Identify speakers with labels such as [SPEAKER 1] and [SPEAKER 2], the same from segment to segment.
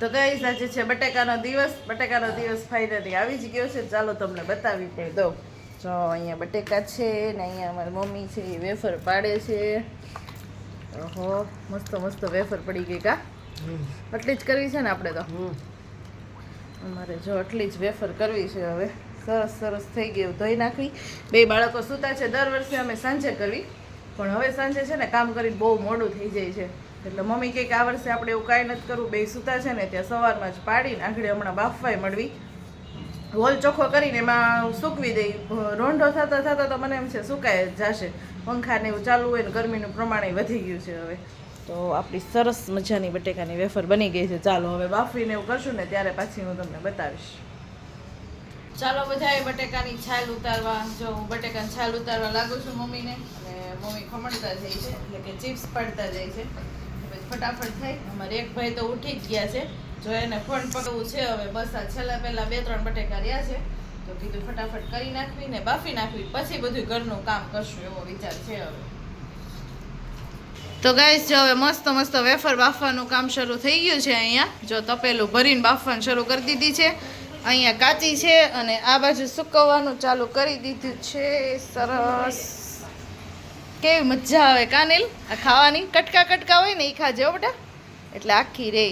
[SPEAKER 1] તો ગઈ આજે છે બટેકાનો દિવસ. બટેકાનો દિવસ ફાઇનલી આવી જ ગયો છે. ચાલો તમને બતાવી પણ દઉં. જો અહીંયા બટેકા છે ને અહીંયા અમારી મમ્મી છે એ વેફર પાડે છે. ઓહો મસ્ત મસ્ત વેફર પડી ગઈ કા? આટલી જ કરવી છે ને આપણે તો? અમારે જો આટલી જ વેફર કરવી છે હવે. સરસ સરસ થઈ ગયું. ધોઈ નાખવી. બે બાળકો સૂતા છે. દર વર્ષે અમે સાંજે કરવી. પણ હવે સાંજે છે ને કામ કરીને બહુ મોડું થઈ જાય છે. એટલે મમ્મી કંઈક આ વર્ષે આપણે એવું કાંઈ નથી કરવું. બે સૂતા છે ને ત્યાં સવારમાં જ પાડીને આગળ હમણાં બાફવાય મળવી. હોલ ચોખ્ખો કરીને એમાં સૂકવી દઈ. રોંઢો થતા થતા તો મને એમ છે સુકાય જશે. પંખા ને એવું ચાલુ હોય ને ગરમીનું પ્રમાણ વધી ગયું છે હવે. તો આપણી સરસ મજાની બટેકાની વેફર બની ગઈ છે. ચાલો હવે બાફીને એવું કરશું ને ત્યારે પાછી હું તમને બતાવીશ. ચાલો બધાએ બટેકાની છાલ ઉતારવા, જો હું બટેકાની છાલ ઉતારવા લાગુ છું મમ્મીને. અને મમ્મી ખમણતા જાય છે, એટલે કે ચિપ્સ પાડતા જાય છે. ફટાફટ થાય અમારે એક ભાઈ તો ઉઠી જ ગયા છે. જો એને ફોન પકડવું છે, હવે બસ આ છેલ્લા પહેલાં બે ત્રણ બટેકા રહ્યા છે. તો કીધું ફટાફટ કરી નાખવી ને બાફી નાખવી, પછી બધું ઘરનું કામ કરશું એવો વિચાર છે હવે. તો ગાઈસ જો હવે મસ્ત મસ્ત વેફર બાફવાનું કામ શરૂ થઈ ગયું છે અહીંયા. જો તપેલું ભરીને બાફવાનું શરૂ કરી દીધી છે. અહીંયા કાચી છે અને આ બાજુ સુકવવાનું ચાલુ કરી દીધું છે. સરસ. કેવી મજા આવે કાનિલ આ ખાવાની કટકા કટકા હોય ને એ ખાજે હો બેટા. એટલે આખી રે.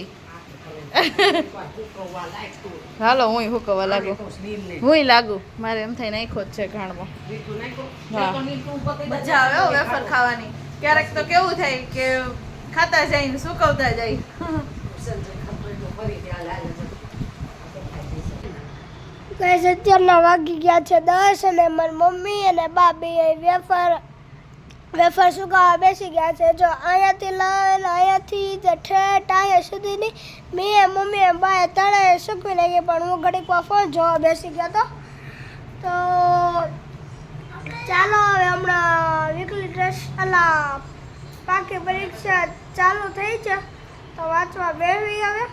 [SPEAKER 1] હાલો હું હુકવા લાગુ. હું લાગુ. મારે એમ થઈને આખો જ છે ઘાણમાં મજા આવે હો વેફર ખાવાની. ક્યારેક તો કેવું થાય કે ખાતા જાય ને સુકવતા જાય.
[SPEAKER 2] ગાઈસ અત્યારના વાગી ગયા છે દસ અને મારી મમ્મી અને બાબી વેફર વેફર સુકાવા બેસી ગયા છે. જો અહીંયાથી લઈને અહીંયાથી ઠેઠ અહીંયા સુધીની મેં મમ્મી બાએ તળે સૂકવી નાખી પણ હું ઘડીક ફોન જોવા બેસી ગયો તો. તો ચાલો હવે હમણાં વીકલી ડ્રેસ અલા પાકી પરીક્ષા ચાલુ થઈ છે. તો વાંચવા બેસી હવે.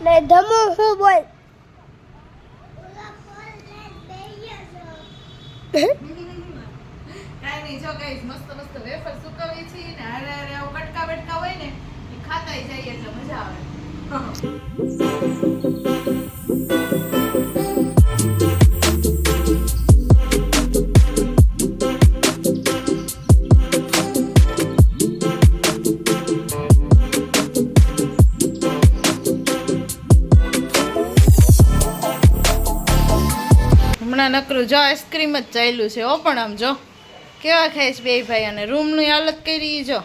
[SPEAKER 2] ને ધમો હું બોલ?
[SPEAKER 1] જો ગાઈસ મસ્ત મસ્ત વેફર સુકવી છે ને હારે હારે આવું કટકા બટકા હોય ને, એ ખાતાય જાય એટલે મજા આવે. નકરું જો આઈસ્ક્રીમ જ ચાલ્યું છે ઓ પણ આમ જો. કેવા ખાઈશ બે ભાઈ અને રૂમની હાલત કરી જો.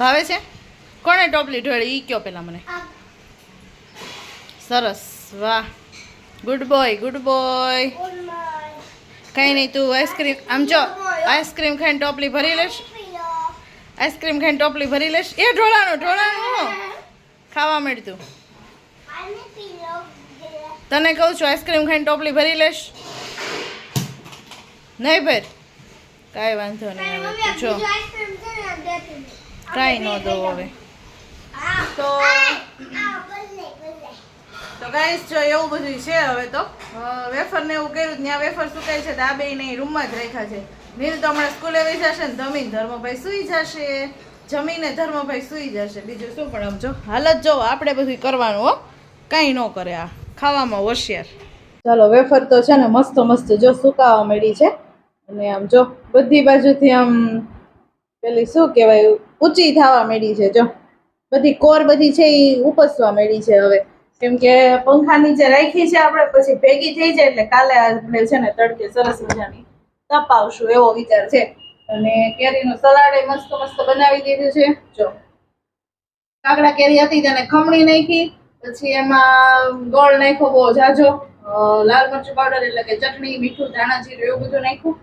[SPEAKER 1] ભાવે છે? કોણે ટોપલી ઢોળી ઈ કયો પેલા મને? સરસ વાહ. ગુડ બોય ગુડ બોય કંઈ નહીં તું આઈસ્ક્રીમ આમ જો આઈસ્ક્રીમ ખાઈને ટોપલી ભરી લેશ. આઈસ્ક્રીમ ખાઈને ટોપલી ભરી લેશ. એ ઢોળાનું ઢોળાનું ખાવા
[SPEAKER 2] મળતું
[SPEAKER 1] તને કહું છું આઈસ્ક્રીમ ખાઈને ટોપલી ભરી લેશ. નહીં ભાઈ? કાંઈ વાંધો નહીં હવે. જો.
[SPEAKER 2] બીજું આઈસ્ક્રીમ છે ને આમ દેતી હતી.
[SPEAKER 1] કાંઈ ન દો હવે. તો તો ગાઈસ જો એવું બધું છે હવે તો. વેફર ને એવું કર્યું ત્યાં વેફર સુકાય છે તો આ બે નહીં રૂમમાં જ રાખ્યા છે. નીલ તો હમણાં સ્કૂલે વહી જશે ને જમીન ધર્મભાઈ સુઈ જશે. જમીને ધર્મભાઈ સુઈ જશે. બીજું શું પણ આમ જો. હાલત જો આપણે બધું કરવાનું હો. કાંઈ ન કરે આ. ખાવામાં હોશિયાર. ચાલો વેફર તો છે ને મસ્ત મસ્ત જો સુકાવા મળી છે. અને આમ જો, બધી બાજુથી આમ પેલી શું કહેવાય, ઊંચી થવા માંડી છે, જો. બધી કોર બધી છે એ ઉપસવા માંડી છે હવે. કેમ કે પંખા નીચે રાખી છે આપણે, પછી ભેગી થઈ જાય એટલે કાલે આપણે છે ને તડકે સરસ મજાની તપાવશું એવો વિચાર છે. અને કેરીનું સલાડ એ મસ્ત મસ્ત બનાવી દીધું છે. જો. કાકડા કેરી હતી તેને ખમણી નાખી, પછી એમાં ગોળ નાખ્યો બહુ જાજો. લાલ મરચું પાવડર એટલે કે ચટણી, મીઠું, ધાણા જીરું એવું બધું નાખ્યું.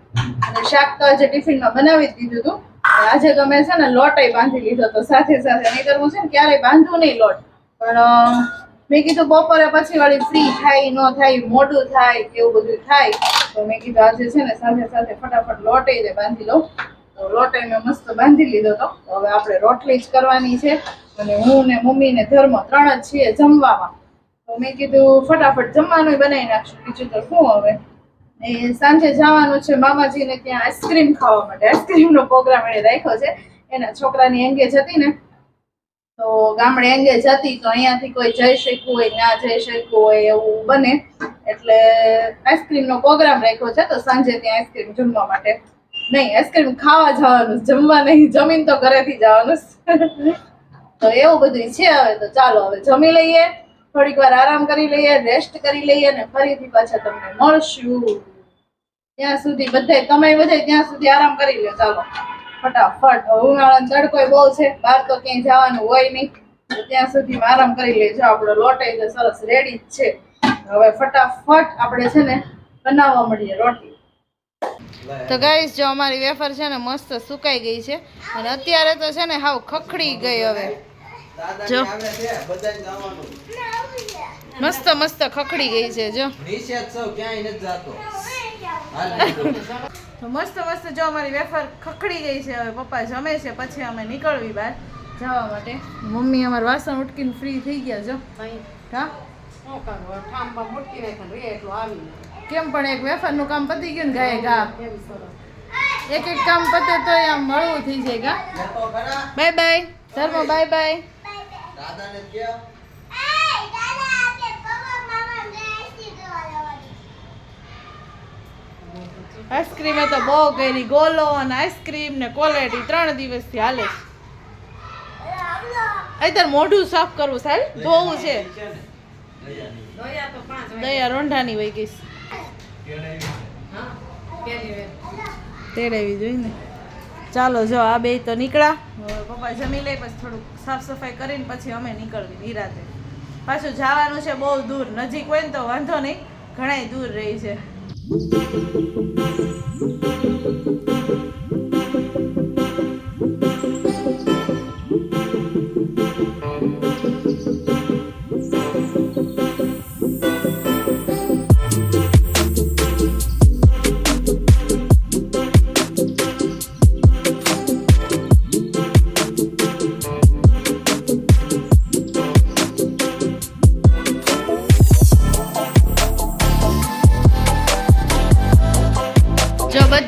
[SPEAKER 1] અને શાક તો આજે ટિફિનમાં બનાવી જ દીધું હતું. આજે તમે છે ને લોટાઈ બાંધી લીધો તો સાથે સાથે નહીં કરવું છે ને ક્યારેય બાંધવું નહીં લોટ. પણ મેં કીધું બપોરે પછી વાળી ફ્રી થાય, ન થાય, મોડું થાય એવું બધું થાય, તો મેં કીધું આજે છે ને સાથે સાથે ફટાફટ લોટાઈ દે બાંધી લઉં. તો લોટાઈ મેં મસ્ત બાંધી લીધો તો હવે આપણે રોટલી જ કરવાની છે. અને હું ને મમ્મી ને ધર્મ ત્રણ જ છીએ જમવામાં. મેં કીધું, ફટાફટ જમવાનું બનાવી નાખશું. બીજું તો શું હવે? ને સાંજે જવાનું છે મામાજીને ત્યાં આઈસ્ક્રીમ ખાવા માટે. આઈસ્ક્રીમનો પ્રોગ્રામ એને રાખ્યો છે. એના છોકરાની એંગેજ હતી ને. તો ગામડે એંગેજ હતી તો અહીંયાથી કોઈ જઈ શકવું હોય, ના જઈ શકવું હોય એવું બને. એટલે આઈસ્ક્રીમનો પ્રોગ્રામ રાખ્યો છે તો સાંજે ત્યાં આઈસ્ક્રીમ જમવા માટે. નહીં, આઈસ્ક્રીમ ખાવા જવાનું જમવા નહીં, જમીન તો ઘરેથી જવાનું. તો એવું બધું છે હવે, તો ચાલો હવે જમી લઈએ. થોડીક વાર આરામ કરી લઈએ રેસ્ટ કરી લઈએ અને ફરીથી પાછા તમને મળશું. ત્યાં સુધી બધા તમે બધાય ત્યાં સુધી આરામ કરી લો ચાલો. ફટાફટ. ઉનાળા ઉનાળાનો તડકો બહુ છે બહાર તો ક્યાંય જવાનું હોય નહીં. ત્યાં સુધી આરામ કરી લેજો. આપણો લોટ એટલે સરસ રેડી જ છે. હવે ફટાફટ આપણે છે ને બનાવવા મળીએ રોટી તો ગાઈસ જો અમારી વેફર છે ને મસ્ત સુકાઈ ગઈ છે. અને અત્યારે તો છે ને હાવ ખખડી ગઈ હવે. જો. મસ્ત મસ્ત ખખડી ગઈ છે જો. તો મસ્ત મસ્ત જો અમારી વેફર ખખડી ગઈ છે હવે. પપ્પા જમે છે પછી અમે નીકળવી બહાર જવા માટે. મમ્મી અમાર વાસણ ઉટકીને ફ્રી થઈ ગયા જો. હા? કેમ પણ એક વેફરનું કામ પતી ગયું ને ગાય ગા એક એક કામ પતે તો આમ મળવું થઈ જાય ગા બાય બાય ધર્મ બાય બાય
[SPEAKER 3] દાદાને
[SPEAKER 1] આઈસ્ક્રીમે તો બહુ કરી ગોલો અને આઈસ્ક્રીમ ને કોલેટી ત્રણ દિવસથી હાલે છે. અત્યારે મોઢું સાફ કરવું સાહેબ. ધોવું છે. દયા રોંઢાની વહી ગઈ તેડાવી જોઈ ને. ચાલો જો આ બે તો નીકળ્યા. પપ્પા જમી લે પછી થોડુંક સાફ સફાઈ કરીને પછી અમે નીકળવી નિરાતે. પાછું જવાનું છે બહુ દૂર. નજીક હોય ને તો વાંધો નહીં. ઘણાય દૂર રહી છે. જો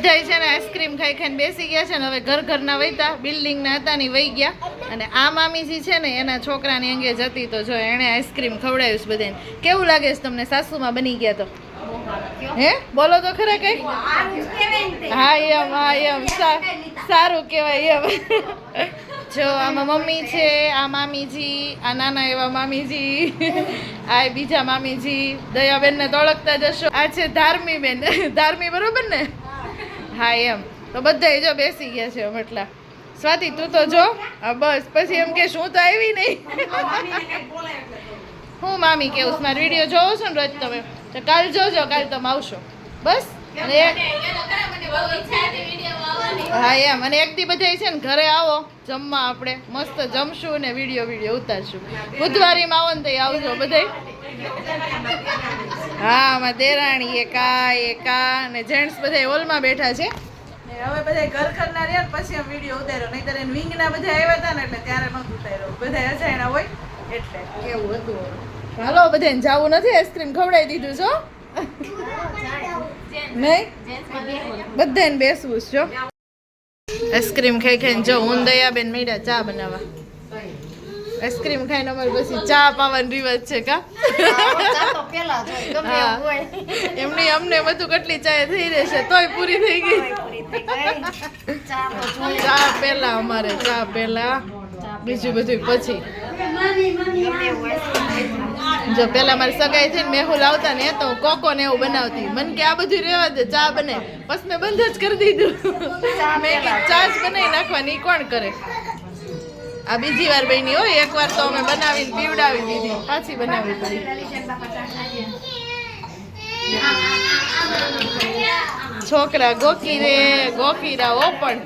[SPEAKER 1] બધાય છે ને આઈસ્ક્રીમ ખાઈ ખાઈને બેસી ગયા છે ને હવે ઘર ઘરના વહીતા બિલ્ડિંગના હતા ને વહી ગયા. અને આ મામીજી છે ને એના છોકરાની અંગે જતી તો જો એણે આઈસ્ક્રીમ ખવડાવ્યું છે બધાને કેવું લાગે છે તમને? સાસુમાં બની ગયા તો? હે? બોલો તો ખરા કઈ હા, એમ હા, એમ. સારું કહેવાય, એમ. જો, આમાં મમ્મી છે, આ મામીજી, આ નાના એવા મામીજી, આ બીજા મામીજી. દયાબેનને ઓળખતા જશો આ છે ધાર્મી બેન ધાર્મી બરોબર ને? હા, એમ. તો બધા જો બેસી ગયા છે અમે એટલા. સ્વાતિ, તું તો જો. હા, બસ. પછી એમ કે શું તો આવી નહીં. હું મામી કેવું? મારો વીડિયો જોવો છો ને રોજ તમે? તો કાલ જોજો, કાલ તમે આવશો. બસ? અને હા, એમ. અને એક દી બધા છે ને ઘરે આવો, જમવા આપણે. મસ્ત જમશું ને વીડિયો વીડિયો ઉતારશું. બુધવારીમાં આવો ને તો આવજો બધાય. હા આમાં દેરાણી એકા એકા અને જેન્ટ્સ બધા હોલમાં બેઠા છે. હવે બધા ઘર ઘરના રહ્યા પછી આમ વીડિયો ઉતાર્યો. નહીં ત્યારે વિંગના બધા આવ્યા હતા ને એટલે ત્યારે નહોતું ઉતાર્યો. બધા અજાણ્યા હોય એટલે. એવું હતું? હાલો બધાને જાવું નથી આઈસ્ક્રીમ ખવડાવી દીધું છો નહીં? બધાને બેસવું છો જો આઈસ્ક્રીમ ખાઈ ખાઈને જો હું દયાબેન મળ્યા ચા બનાવવા. આઈસ્ક્રીમ ખાઈને અમારે પછી ચા પાવાની રિવાજ છે કા? એમને અમને બધું કેટલી ચાય થઈ રહેશે તોય પૂરી થઈ ગઈ. ચા પહેલા અમારે ચા પહેલા બીજું બધું પછી. જો પેલા મારી સગાઈ છે મેહુલ આવતા ને તો કોકો ને એવું બનાવતી. મને કે આ બધું રેવા દે ચા બને પછી મેં બંધ જ કરી દીધું. મેં ચા જ બનાવી નાખવાની કોણ કરે? આ બીજી વાર બની હોય, એક વાર તો અમે બનાવીને પીવડાવી દીધી. પાછી બનાવી છોકરા ગોકી રે ગોકીરા રાવો પણ.